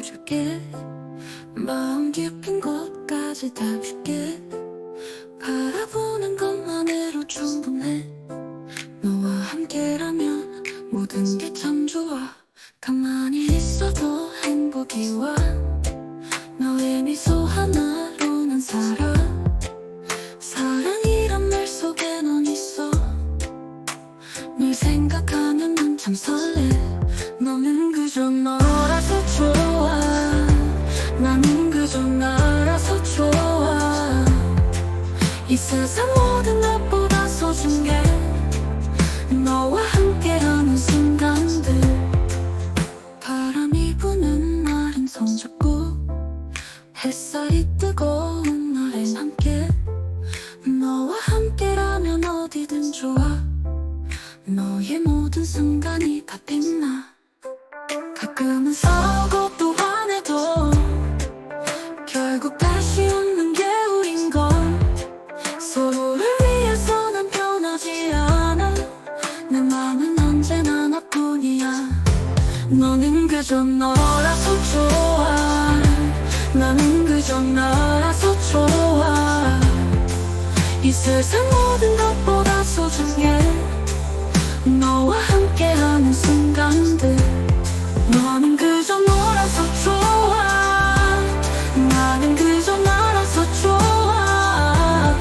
안아줄게. 마음 깊은 곳까지 다 줄게. 바라보는 것만으로 충분해. 너와 함께라면 모든 게 참 좋아. 가만히 있어도 행복이 와. 너의 미소 하나로는 살아. 사랑이란 말 속에 넌 있어. 널 생각하면 난 참 설레. 너는 그저 너라서 좋아 세상 모든 것보다 소중한 게 너와 함께하는 순간들. 바람이 부는 날엔 손잡고 햇살이 뜨거운 날엔 함께. 너와 함께라면 어디든 좋아. 너의 모든 순간이 다 빛나. 가끔은 싸 너는 그저 너라서 좋아. 나는 그저 나라서 좋아. 이 세상 모든 것보다 소중해. 너와 함께하는 순간들. 너는 그저 너라서 좋아. 나는 그저 나라서 좋아.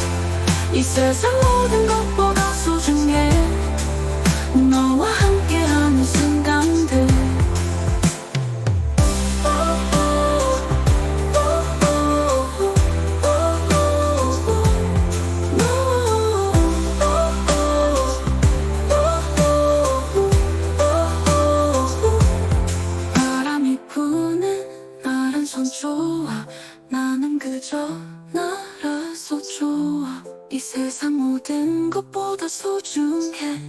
이 세상 모든 것보다 좋아. 나는 그저 나라서 좋아 이 세상 모든 것보다 소중해.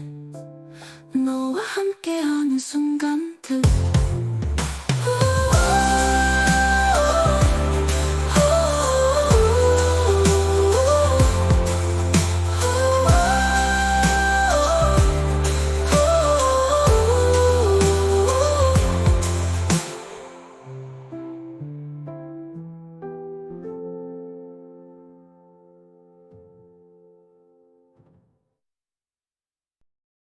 너와 함께하는 순간들